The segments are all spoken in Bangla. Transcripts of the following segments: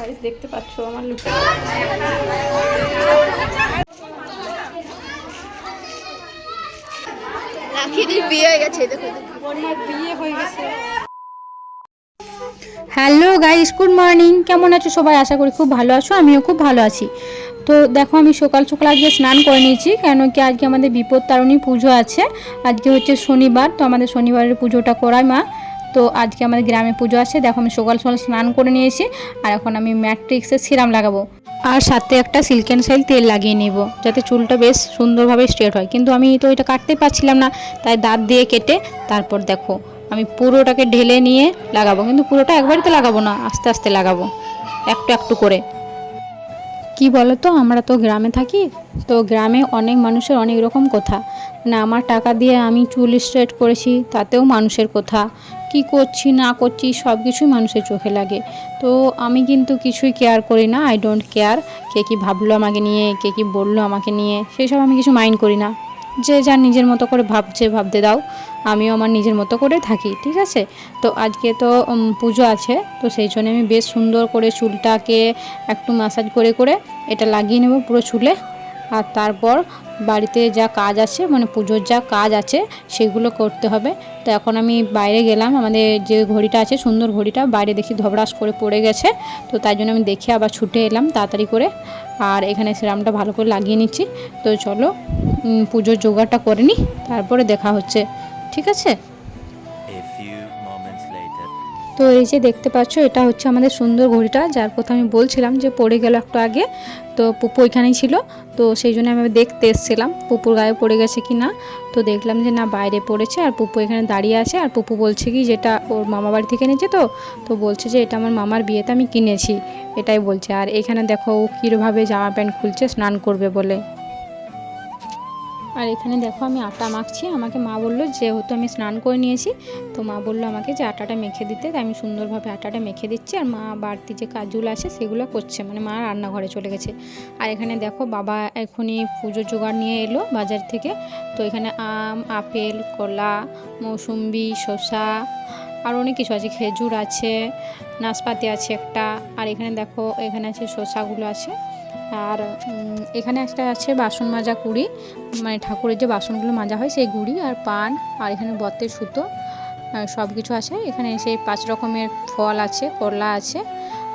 গাইস দেখতে পাচ্ছো আমার লুচি রাখিদির বিয়ে হয়ে গেছে দেখো। আমার বিয়ে হয়ে গেছে। হ্যালো গাইস গুড মর্নিং কেমন আছো সবাই? আশা করি খুব ভালো আছো আমিও খুব ভালো আছি। তো দেখো আমি সকাল সকাল আজকে স্নান করে নিয়েছি কেন কি আজকে আমাদের বিপদ তারণী পুজো আছে। আজকে হচ্ছে শনিবার তো আমাদের শনিবারের পুজোটা করায় মা। তো আজকে আমাদের গ্রামে পুজো আছে দেখো, আমি সকাল সকাল স্নান করে নিয়েছি আর এখন আমি ম্যাট্রিক্সের সিরাম লাগাবো। আর সাথে একটা সিল্ক অ্যান্ড সাইল তেল লাগিয়ে নেব, যাতে চুলটা বেশ সুন্দরভাবে স্ট্রেট হয়। কিন্তু আমি তো এটা কাটতে পারছিলাম না, তাই দাঁত দিয়ে কেটে তারপর দেখো, আমি পুরোটাকে ঢেলে নিয়ে লাগাবো। কিন্তু পুরোটা একবারে তো লাগাবো না, আস্তে আস্তে লাগাবো, একটু একটু করে। কি বলো তো আমরা তো গ্রামে থাকি, তো গ্রামে অনেক মানুষের অনেক রকম কথা। মানে আমার টাকা দিয়ে আমি চুল স্ট্রেট করেছি, তাতেও মানুষের কথা। কি করছি, না করছি সব কিছুই মানুষের চোখে লাগে। তো আমি কিন্তু কিছুই কেয়ার করি না আই ডোন্ট কেয়ার কে কী ভাবলো আমাকে নিয়ে, কে কী বলল আমাকে নিয়ে, সেসব আমি কিছু মাইন্ড করি না। যে যার নিজের মতো করে ভাবছে, ভাবতে দাও। আমিও আমার নিজের মতো করে থাকি, ঠিক আছে? তো আজকে তো পুজো আছে, তো সেই জন্য আমি বেশ সুন্দর করে চুলটাকে একটু ম্যাসাজ করে করে এটা লাগিয়ে নেব পুরো চুলে। আর তারপর বাড়িতে যা কাজ আছে মানে পুজোর যা কাজ আছে, সেগুলো করতে হবে। তো এখন আমি বাইরে গেলাম, আমাদের যে ঘড়িটা আছে, সুন্দর ঘড়িটা, বাইরে দেখি ধবড়াস করে পড়ে গেছে। তো তাই জন্য আমি দেখে আবার ছুটে এলাম তাড়াতাড়ি করে। আর এখানে সিরামটা ভালো করে লাগিয়ে নিচ্ছি। তো চলো পুজোর জোগাড়টা করে নিই, তারপরে দেখা হচ্ছে। ঠিক আছে? A few moments later. তো এই যে দেখতে পাচ্ছ, এটা হচ্ছে আমাদের সুন্দর ঘড়িটা, যার কথা আমি বলছিলাম যে পড়ে গেল একটু আগে। তো পুপু ওইখানেই ছিল, তো সেই জন্য আমি দেখতে এসেছিলাম, পুপুর গায়ে পড়ে গেছে কি না। তো দেখলাম যে না, বাইরে পড়েছে, আর পুপু এখানে দাঁড়িয়ে আছে, আর পুপু বলছে কি, যেটা ওর মামা বাড়ি থেকে এনেছে তো তো বলছে যে এটা আমার মামার বিয়েতে আমি কিনেছি, এটাই বলছে। আর এখানে দেখো ও কীভাবে জামা প্যান্ট খুলছে, স্নান করবে বলে। আর এখানে দেখো আমি আটা মাখছি। আমাকে মা বলল, যেহেতু আমি স্নান করে নিয়েছি, তো মা বলল আমাকে যে আটাটা মেখে দিতে। তাই আমি সুন্দরভাবে আটাটা মেখে দিচ্ছি। আর মা বাড়তি যে কাজগুলো আছে, সেগুলো করছে। মানে মা রান্নাঘরে চলে গেছে। আর এখানে দেখো বাবা এখনই পুজো জোগাড় নিয়ে এলো বাজার থেকে। তো এখানে আম, আপেল, কলা, মৌসুম্বি, শসা আর অনেক কিছু আছে। খেজুর আছে, নাশপাতি আছে একটা। আর এখানে দেখো, এখানে আছে শসাগুলো আছে। আর এখানে একটা আছে বাসন মাজা কুড়ি। মানে ঠাকুরের যে বাসনগুলো মাজা হয় সেই গুড়ি আর পান আর এখানে বতের সুতো সব কিছু আছে। এখানে সেই পাঁচ রকমের ফল আছে, করলা আছে,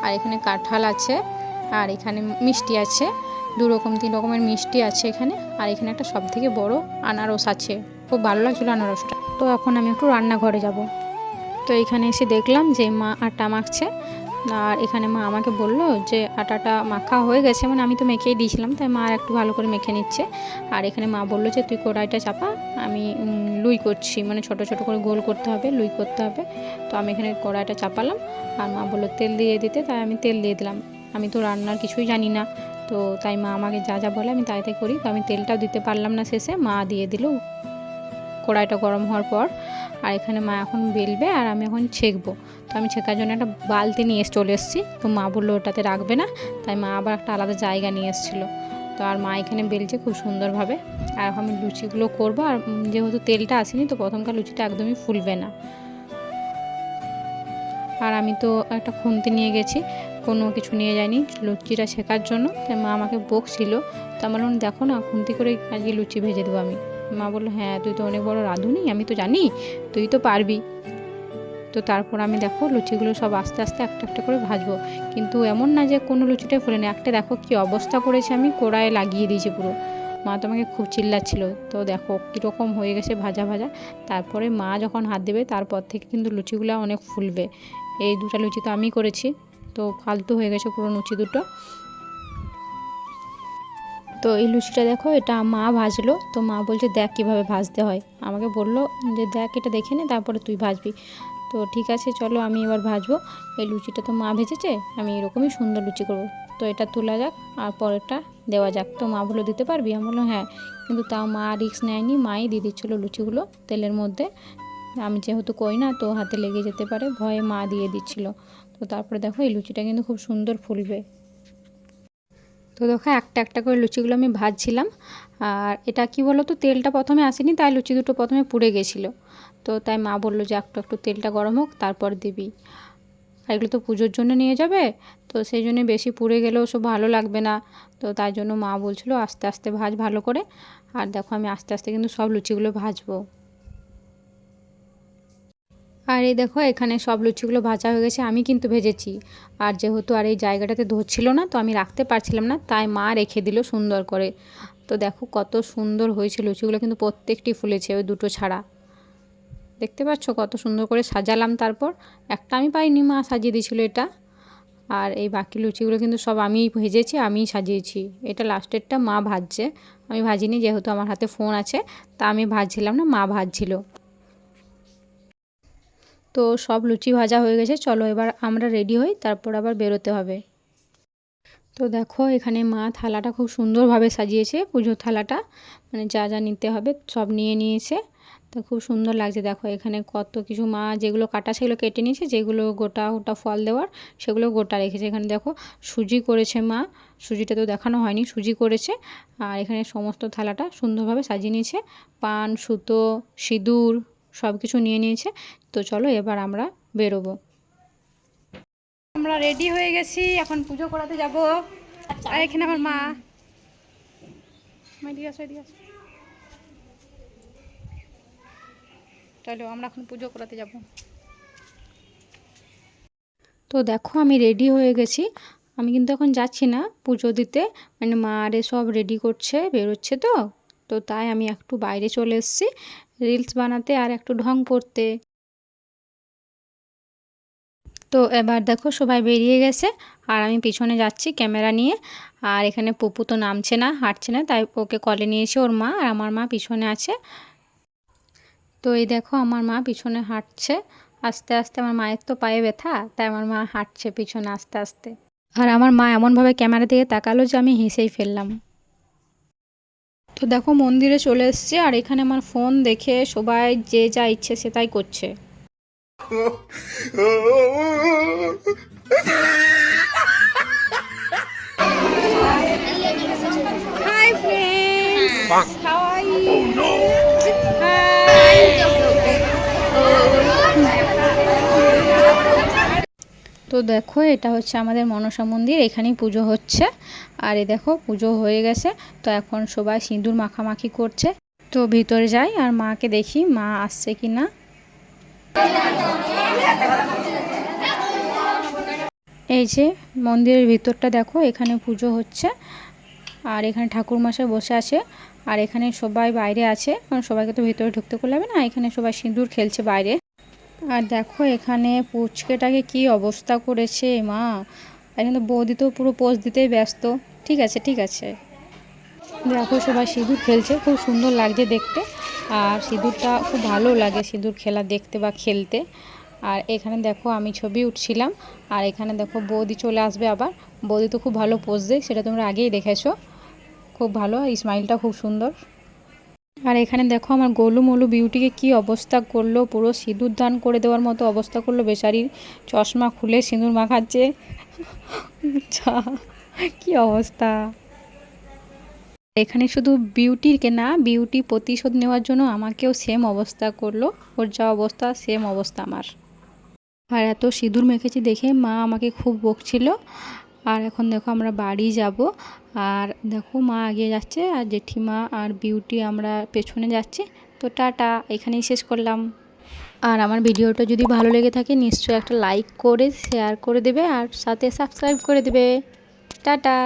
আর এখানে কাঁঠাল আছে, আর এখানে মিষ্টি আছে। দু রকম, তিন রকমের মিষ্টি আছে এখানে। আর এখানে একটা সব থেকে বড় আনারস আছে। খুব ভালো লাগছিল আনারসটা। তো এখন আমি একটু রান্নাঘরে যাব। তো এখানে এসে দেখলাম যে মা আটা মাখছে। আর এখানে মা আমাকে বলল যে আটাটা মাখা হয়ে গেছে মানে আমি তো মেখেই দিয়েছিলাম, তাই মা আর একটু ভালো করে মেখে নিচ্ছে। আর এখানে মা বলল যে তুই কড়াইটা চাপা, আমি লুই করছি মানে ছোট ছোট করে গোল করতে হবে, লুই করতে হবে। তো আমি এখানে কড়াইটা চাপালাম, আর মা বলল তেল দিয়ে দিতে, তাই আমি তেল দিয়ে দিলাম। আমি তো রান্নার কিছুই জানি না, তো তাই মা আমাকে যা যা বলে আমি তাই তাই করি, তো আমি তেলটাও দিতে পারলাম না শেষে, মা দিয়ে দিল। কড়াইটা গরম হওয়ার পর, আর এখানে মা এখন বেলবে, আর আমি এখন ছেঁকবো। আমি ছেঁকার জন্য একটা বালতি নিয়ে চলে এসেছি। তো মা বলল ওটাতে রাখবে না। তাই মা আবার একটা আলাদা জায়গা নিয়ে এসেছিল। তো আর মা এখানে বেলছে খুব সুন্দরভাবে। আর আমি লুচিগুলো করব। আর যেহেতু তেলটা আসেনি, তো প্রথমকার লুচিটা একদমই ফুলবে না। আর আমি তো একটা খুন্তি নিয়ে গেছি। কোনো কিছু নিয়ে যাইনি লুচিটা শেখার জন্য। তাই মা আমাকে বকছিল। তো আমার দেখো না, খুন্তি করে আজকে লুচি ভেজে দেবো আমি। মা বলল হ্যাঁ তুই তো অনেক বড় রাঁধুনি, আমি তো জানি। তুই তো পারবি। তো তারপর আমি দেখো লুচিগুলো সব আস্তে আস্তে একটা একটা করে ভাজবো। কিন্তু এমন না যে কোনো লুচিটাই ফুলে না। একটা দেখো কি অবস্থা করেছে, আমি কড়ায় লাগিয়ে দিয়েছি পুরো। মা তো আমাকে খুব চিল্লাচ্ছিল। তো দেখো কীরকম হয়ে গেছে ভাজা ভাজা। তারপরে মা যখন হাত দেবে, তারপর থেকে কিন্তু লুচিগুলো অনেক ফুলবে। এই দুটো লুচি তো আমি করেছি। তো ফালতু হয়ে গেছে পুরো লুচি দুটো। তো এই লুচিটা দেখো, এটা মা ভাজলো। তো মা বলছে, দেখ কীভাবে ভাজতে হয়। আমাকে বলল যে, দেখ এটা দেখে নে, তারপরে তুই ভাজবি। তো ঠিক আছে, চলো আমি এবার ভাজবো। এই লুচিটা তো মা ভেজেছে, আমি এরকমই সুন্দর লুচি করব। তো এটা তোলা যাক, আর পরেরটা দেওয়া যাক। তো মা বলো দিতে পারবি? আমি বললাম হ্যাঁ। কিন্তু তাও মা রিস্ক নেয়নি, মাই দিয়ে দিচ্ছিল লুচিগুলো তেলের মধ্যে। আমি যেহেতু কই না, তো হাতে লেগে যেতে পারে, ভয়ে মা দিয়ে দিচ্ছিল। তো তারপরে দেখো, এই লুচিটা কিন্তু খুব সুন্দর ফুলবে। তো দেখো একটা একটা করে লুচিগুলো আমি ভাজছিলাম। আর এটা কি বলো তো তেলটা প্রথমে আসেনি, তাই লুচি দুটো প্রথমে পুড়ে গেছিল। তো তাই মা বলল যে একটু একটু তেলটা গরম হোক, তারপর দিবি। আর এগুলো তো পুজোর জন্য নিয়ে যাবে, তো সেই জন্য বেশি পুড়ে গেলেও সব ভালো লাগবে না। তো তাই জন্য মা বলছিল আস্তে আস্তে ভাজ ভালো করে। আর দেখো আমি আস্তে আস্তে কিন্তু সব লুচিগুলো ভাজবো। আর এই দেখো, এখানে সব লুচিগুলো ভাজা হয়ে গেছে, আমি কিন্তু ভেজেছি। আর যেহেতু আর এই জায়গাটাতে ধরছিল না, তো আমি রাখতে পারছিলাম না, তাই মা রেখে দিল সুন্দর করে। তো দেখো কত সুন্দর হয়েছে লুচিগুলো, কিন্তু প্রত্যেকটি ফুলেছে ওই দুটো ছাড়া। দেখতে পাচ্ছ কত সুন্দর করে সাজালাম তারপর? একটা আমি পাইনি, মা সাজিয়ে দিয়েছিল এটা। আর এই বাকি লুচিগুলো কিন্তু সব আমিই ভেজেছি আমিই সাজিয়েছি। এটা লাস্টেরটা মা ভাজছে। আমি ভাজিনি, যেহেতু আমার হাতে ফোন আছে, তা আমি ভাজছিলাম না, মা ভাজছিল। তো সব লুচি ভাজা হয়ে গেছে। চলো এবার আমরা রেডি হই, তারপর আবার বেরোতে হবে। তো দেখো, এখানে মা থালাটা খুব সুন্দরভাবে সাজিয়েছে, পুজোর থালাটা। মানে যা যা নিতে হবে সব নিয়ে নিয়েছে। তো খুব সুন্দর লাগছে, দেখো এখানে কত কিছু মা যেগুলো কাটা সেগুলো কেটে নিয়েছে, যেগুলো গোটা গোটা ফল দেওয়ার সেগুলো গোটা রেখেছে। এখানে দেখো, সুজি করেছে মা। সুজিটা তো দেখানো হয়নি, সুজি করেছে। আর এখানে সমস্ত থালাটা সুন্দরভাবে সাজিয়ে নিয়েছে। পান, সুতো, সিঁদুর সব কিছু নিয়ে নিয়েছে। তো চলো এবার আমরা বেরোবো। আমরা রেডি হয়ে গেছি, এখন পুজো করাতে যাব। এখানে আমার মা। চলো, আমরা এখন পুজো করাতে যাব। তো দেখো, আমি রেডি হয়ে গেছি। আমি কিন্তু এখন যাচ্ছি না পুজো দিতে। মানে মা আরে সব রেডি করছে, বেরোচ্ছে তো। তো তাই আমি একটু বাইরে চলে এসেছি। রিলস বানাতে আর একটু ঢং করতে তো এবার দেখো সবাই বেরিয়ে গেছে। আর আমি পিছনে যাচ্ছি ক্যামেরা নিয়ে। আর এখানে পপু তো নামছে না, হাঁটছে না, তাই ওকে কলে নিয়েছে ওর মা আর আমার মা পিছনে আছে। তো এই দেখো আমার মা পিছনে হাঁটছে। আস্তে আস্তে আমার মায়ের তো পায়ে ব্যথা, তাই আমার মা হাঁটছে পিছনে আস্তে আস্তে। আর আমার মা এমনভাবে ক্যামেরা দিকে তাকালো যে আমি হেসেই ফেললাম। তো দেখো মন্দিরে চলে এসছে আর এখানে আমার ফোন দেখে সবাই যে যা ইচ্ছে সে তাই করছে Hi friends. How are you? Oh you তো দেখো, এটা হচ্ছে আমাদের মনসা মন্দির, এখানেই পুজো হচ্ছে। আর এই দেখো, পুজো হয়ে গেছে। তো এখন সবাই সিঁদুর মাখামাখি করছে। তো ভিতরে যাই আর মাকে দেখি, মা আসছে কি না এই যে মন্দিরের ভিতরটা দেখো, এখানে পুজো হচ্ছে। আর এখানে ঠাকুর মশাই বসে আছে। আর এখানে সবাই বাইরে আছে। কারণ সবাইকে তো ভিতরে ঢুকতে করলে না। এখানে সবাই সিঁদুর খেলছে বাইরে। আর দেখো এখানে পুচকেটাকে কি অবস্থা করেছে মা। এখানে বৌদি তো পুরো পোজ দিতেই ব্যস্ত। ঠিক আছে ঠিক আছে। দেখো সবাই সিঁদুর খেলছে, খুব সুন্দর লাগছে দেখতে। আর সিঁদুরটা খুব ভালো লাগে সিঁদুর খেলা দেখতে বা খেলতে। আর এখানে দেখো আমি ছবি উঠছিলাম, আর এখানে দেখো বৌদি চলে আসবে আবার। বৌদি তো খুব ভালো পোজ দেয়, সেটা তোমরা আগেই দেখেছ। খুব ভালো স্মাইলটা খুব সুন্দর। আর এখানে দেখো আমার গোলু মোলু বিউটিকে কি অবস্থা করল? পুরো সিঁদুর দান করে দেওয়ার মতো অবস্থা করল। বেচারির চশমা খুলে সিঁদুর মাখাচ্ছে। কি অবস্থা। এখানে শুধু বিউটির কে না বিউটি প্রতিশোধ নেওয়ার জন্য আমাকেও সেম অবস্থা করল। ওর যা অবস্থা সেম অবস্থা আমার। আর এত সিঁদুর মেখেছি দেখে মা আমাকে খুব বকছিল। আর এখন দেখো আমরা বাড়ি যাব। আর দেখো মা আগে যাচ্ছে আর জেঠিমা আর বিউটি আমরা পেছনে যাচ্ছি। তো টাটা, এখানেই শেষ করলাম। আর আমার ভিডিওটা যদি ভালো লেগে থাকে নিশ্চয়ই একটা লাইক করে শেয়ার করে দেবে আর সাথে সাবস্ক্রাইব করে দেবে। টাটা।